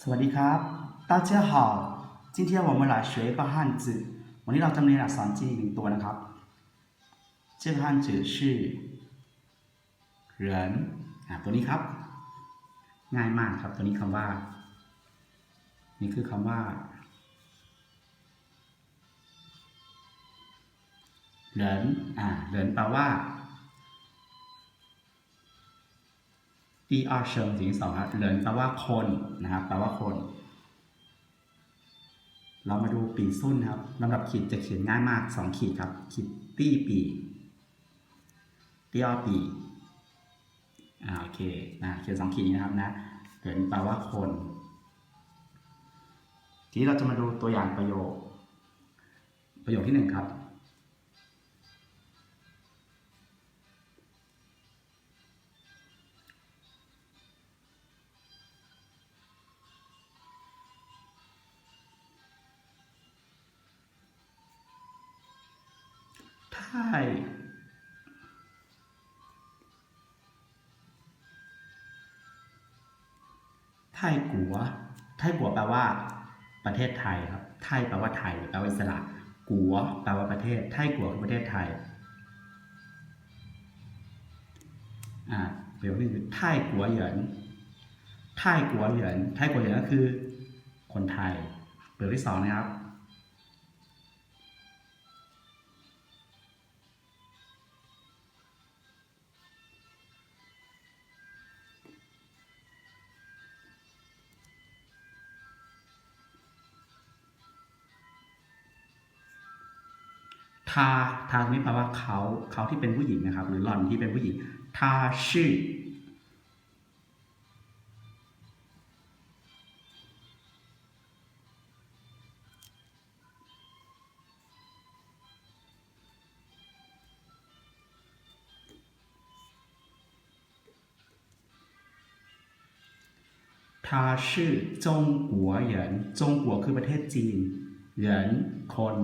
สวัสดีครับ大家好今天我们来学一个汉字วันนี้เราจะเรียนอักษรจีนหนึ่งตัวนะครับ这个汉字是人อ่าตัวนี้ครับ ง่ายมากครับ ตัวนี้คำว่า นี่คือคำว่าเหรินอ่าเหรินแปลว่า 第二เชิงสิ่งสองครับเหรินแปลว่าคนนะครับแปลว่าคน เรามาดูปีสุ่นครับลำดับขีดจะเขียนง่ายมากสองขีดครับ ขีดตี้ปีตี้อปีอ่าโอเคนะเขียนสองขีดนี้นะครับนะเหรินแปลว่าคน ทีนี้เราจะมาดูตัวอย่างประโยค ประโยคที่หนึ่งครับ ไทยไทยกัว ไทยกัวแปลว่า ประเทศไทยครับ ไทยแปลว่าไทยแปลว่าอิสระกัวแปลว่าประเทศ ไทยกัวคือประเทศไทย อ่าประโยคนี้คือไทยกัวเหยินไทยกัวเหยินไทยกัวเหยินก็คือ คนไทยประโยคที่สองนะครับ ทาทานี่แปลว่าเขาเขาที่เป็นผู้หญิงนะครับ หรือหล่อนที่เป็นผู้หญิงทาชื่อทาชื่อจงกัวเหยินจงกัวคือประเทศจีนเหยินคน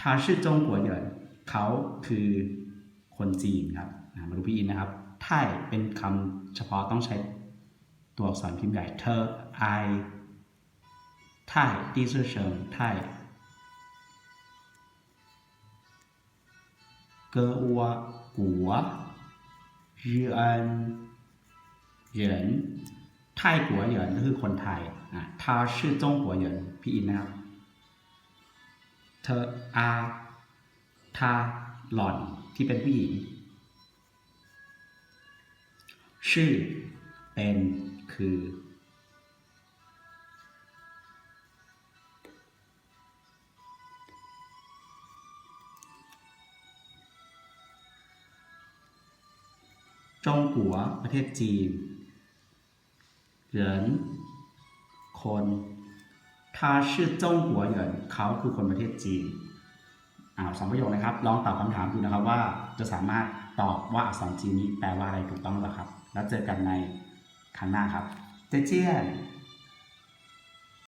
ทาชื่อจงกัวเหยินเขาคือคนจีนครับอ่ามาดูพี่อินนะครับ ไทยเป็นคำเฉพาะต้องใช้ตัวอักษรพิมพ์ใหญ่เธอไอไทย第四声ไทยเกออัวกัว日恩人ไทยกัวเหยินก็คือคนไทยอ่ะทาชื่อจงกัวเหยินพี่อินนะครับ เธออาทาหล่อนที่เป็นผู้หญิง ชื่อ เป็นคือ จงกัวประเทศจีน เหรินคน 他是中国人เขาคือคนประเทศจีนอ่าสองประโยคนะครับ ลองตอบคำถามดูนะครับว่าจะสามารถตอบว่าอักษรจีนนี้แปลว่าอะไรถูกต้องหรือเปล่าครับ แล้วเจอกันในครั้งหน้าครับเจเจียน